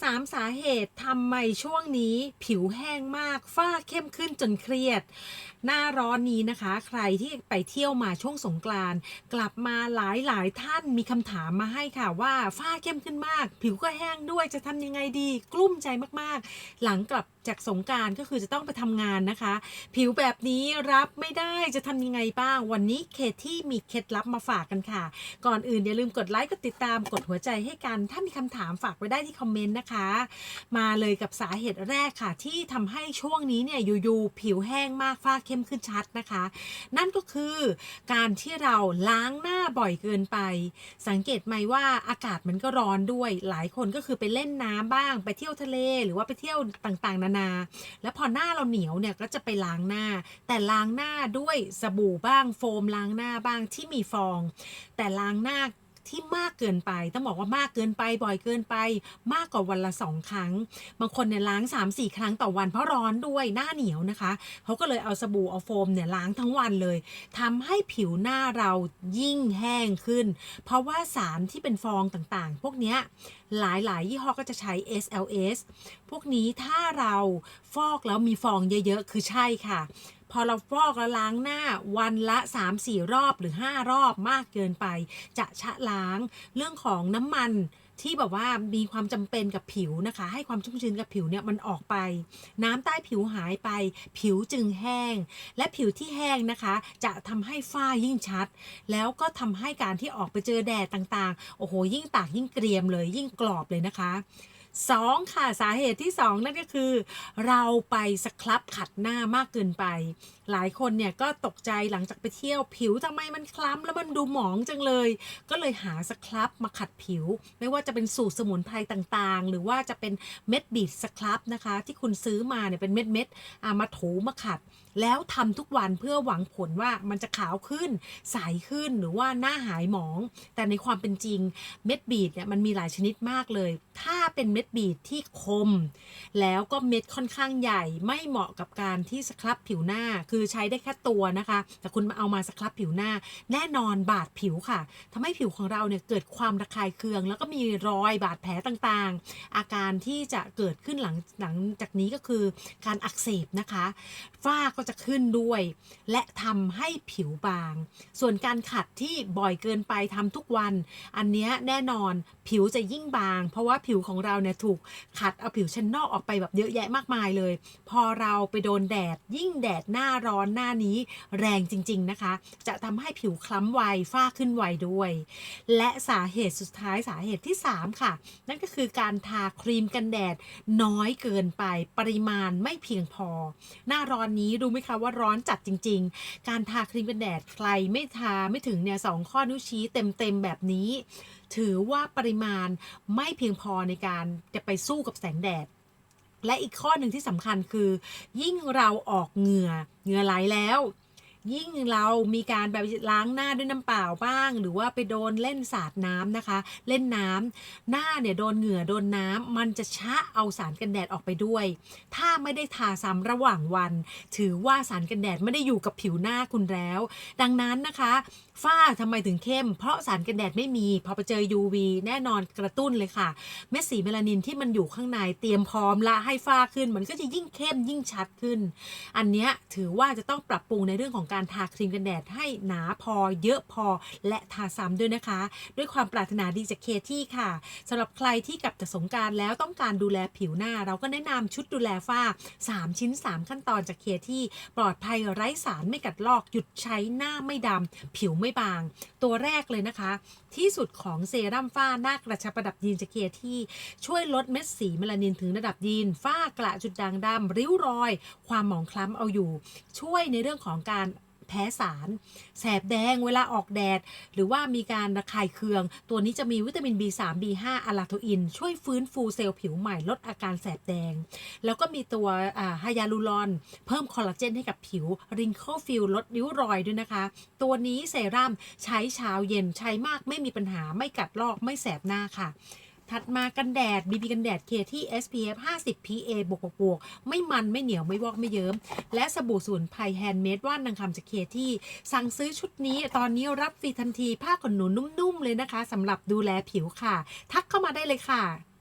สามสาเหตุทำไมช่วงนี้ผิวแห้งมาก ฝ้าเข้มขึ้นจนเครียด หน้าร้อนนี้นะคะ ใครที่ไปเที่ยวมาช่วงสงกรานกลับมาหลายหลายท่านมีคำถามมาให้ค่ะว่าฝ้าเข้มขึ้นมาก ผิวก็แห้งด้วยจะทำยังไงดี กลุ้มใจมากๆ หลังกลับจากสงกรารก็คือจะต้องไปทำงานนะคะ ผิวแบบนี้รับไม่ได้จะทำยังไงบ้าง วันนี้เคที่มีเคล็ดลับมาฝากกันค่ะ ก่อนอื่นอย่าลืมกดไลค์กดติดตามกดหัวใจให้กัน ถ้ามีคำถามฝากไว้ได้ที่คอมเมนต์นะคะ มาเลยกับสาเหตุแรกค่ะ ที่ทำให้ช่วงนี้เนี่ยอยู่ๆผิวแห้งมากฝ้าเข้มขึ้นชัดนะคะ นั่นก็คือการที่เราล้างหน้าบ่อยเกินไป สังเกตไหมว่าอากาศมันก็ร้อนด้วย หลายคนก็คือไปเล่นน้ำบ้าง ไปเที่ยวทะเลหรือว่าไปเที่ยวต่างๆ นานา แล้วพอหน้าเราเหนียวเนี่ยก็จะไปล้างหน้า แต่ล้างหน้าด้วยสบู่บ้างโฟมล้างหน้าบ้างที่มีฟอง แต่ล้างหน้า ที่มากเกินไป ต้องบอกว่ามากเกินไปบ่อยเกินไป มากกว่าวันละสองครั้ง บางคนเนี่ยล้าง 3 4 ครั้งต่อวันเพราะร้อนด้วยหน้าเหนียวนะคะเขาก็เลยเอาสบู่เอาโฟมเนี่ยล้างทั้งวันเลยทำให้ผิวหน้าเรายิ่งแห้งขึ้น เพราะว่าสารที่เป็นฟองต่างๆ พวกเนี้ยหลายๆ ยี่ห้อก็จะใช้ SLS พวกนี้ถ้าเราฟอกแล้วมีฟองเยอะ ๆ คือใช่ค่ะ พอเราฟอกแล้วล้างหน้าวันละ 3-4 รอบหรือ 5 รอบมากเกินไป จะชะล้างเรื่องของน้ำมัน ที่แบบว่ามีความจำเป็นกับผิวนะคะ ให้ความชุ่มชื้นกับผิวเนี่ยมันออกไป น้ำใต้ผิวหายไป ผิวจึงแห้ง และผิวที่แห้งนะคะ จะทำให้ฝ้ายิ่งชัด แล้วก็ทำให้การที่ออกไปเจอแดดต่างๆ โอ้โห ยิ่งตากยิ่งเกรียมเลยยิ่งกรอบเลยนะคะ สองค่ะสาเหตุที่สองนั่นก็คือ เราไปสครับขัดหน้ามากเกินไป หลายคนเนี่ยก็ตกใจหลังจากไปเที่ยวผิวทำไมมันคล้ำแล้วมันดูหมองจังเลย ก็เลยหาสครับมาขัดผิว ไม่ว่าจะเป็นสูตรสมุนไพรต่างๆ หรือว่าจะเป็นเม็ดบีดสครับนะคะ ที่คุณซื้อมาเนี่ยเป็นเม็ดเม็ดๆมาถูมาขัด แล้วทำทุกวันเพื่อหวังผลว่ามันจะขาวขึ้นใสขึ้นหรือว่าหน้าหายหมอง แต่ในความเป็นจริงเม็ดบีดเนี่ยมันมีหลายชนิดมากเลย ถ้าเป็นเม็ดบีดที่คม แล้วก็เม็ดค่อนข้างใหญ่ไม่เหมาะกับการที่สครับผิวหน้า คือใช้ได้แค่ตัวนะคะ แต่คุณมาเอามาสครับผิวหน้า แน่นอนบาดผิวค่ะทำให้ผิวของเราเนี่ยเกิดความระคายเคือง แล้วก็มีรอยบาดแผลต่างๆ อาการที่จะเกิดขึ้นหลังหลังจากนี้ก็คือการอักเสบนะคะฝ้าก็จะขึ้นด้วย และทำให้ผิวบาง ส่วนการขัดที่บ่อยเกินไปทำทุกวัน อันนี้แน่นอน ผิวจะยิ่งบาง เพราะว่าผิวของเราเนี่ยถูกขัดเอาผิวชั้นนอกออกไปแบบเยอะแยะมากมายเลย พอเราไปโดนแดดยิ่งแดดหน้าร้อนหน้านี้แรงจริง ๆนะคะ จะทำให้ผิวคล้ำไวฝ้าขึ้นไวด้วย และสาเหตุสุดท้ายสาเหตุที่ 3 ค่ะ นั่นก็คือการทาครีมกันแดดน้อยเกินไปปริมาณไม่เพียงพอ หน้าร้อนนี้รู้ไหมคะว่าร้อนจัดจริง ๆ การทาครีมกันแดดใครไม่ทาไม่ถึงเนี่ยสองข้อนิ้วชี้เต็มๆแบบนี้ถือว่าปริมาณไม่เพียงพอในการจะไปสู้กับแสงแดด และอีกข้อหนึ่งที่สำคัญคือ ยิ่งเราออกเหงื่อเหงื่อไหลแล้ว ยิ่งเรามีการแบบล้างหน้าด้วยน้ำเปล่าบ้าง หรือว่าไปโดนเล่นสาดน้ำนะคะ เล่นน้ำหน้าเนี่ยโดนเหงื่อโดนน้ำมันจะชะเอาสารกันแดดออกไปด้วย ถ้าไม่ได้ทาซ้ำระหว่างวัน ถือว่าสารกันแดดไม่ได้อยู่กับผิวหน้าคุณแล้ว ดังนั้นนะคะฝ้าทำไมถึงเข้ม เพราะสารกันแดดไม่มี พอไปเจอ UV แน่นอนกระตุ้นเลยค่ะ เม็ดสีเมลานินที่มันอยู่ข้างในเตรียมพร้อมละให้ฝ้าขึ้น มันก็จะยิ่งเข้มยิ่งชัดขึ้น อันเนี้ยถือว่าจะต้องปรับปรุงในเรื่องของการทาครีมกันแดดให้หนาพอเยอะพอและทาซ้ำด้วยนะคะ ด้วยความปรารถนาดีจากเคที่ค่ะสำหรับใครที่กลับจากสงการแล้วต้องการดูแลผิวหน้า เราก็แนะนำชุดดูแลฝ้า 3 ชิ้น 3 ขั้นตอนจากเคที่ปลอดภัยไร้สารไม่กัดลอกหยุดใช้หน้าไม่ดำผิวไม่บาง ตัวแรกเลยนะคะ ที่สุดของเซรั่มฝ้าหน้ากระชับประดับยีนจากเคที่ช่วยลดเม็ดสีเมลานินถึงระดับยีนฝ้ากระจุดด่างดำริ้วรอย ความหมองคล้ำเอาอยู่ ช่วยในเรื่องของการ แพ้สาร แสบแดงเวลาออกแดด หรือว่ามีการระคายเคือง ตัวนี้จะมีวิตามิน B3 B5 อะลาโทอิน ช่วยฟื้นฟูเซลล์ผิวใหม่ลดอาการแสบแดง แล้วก็มีตัวไฮยาลูรอน เพิ่มคอลลาเจนให้กับผิวริงเคิลฟิลลดริ้วรอยด้วยนะคะ ตัวนี้เซรั่มใช้เช้าเย็นใช้มากไม่มีปัญหาไม่กัดลอกไม่แสบหน้าค่ะ ถัดมากันแดด BB กันแดดเคที่ SPF 50 PA บวกบวกไม่มันไม่เหนียวไม่วอกไม่เยิ้ม และสบู่สูนไพรแฮนด์เมดว่านนางคำจากเคที่ สั่งซื้อชุดนี้ตอนนี้รับฟรีทันทีผ้าขนหนูนุ่มๆเลยนะคะสำหรับดูแลผิวค่ะ ทักเข้ามาได้เลยค่ะ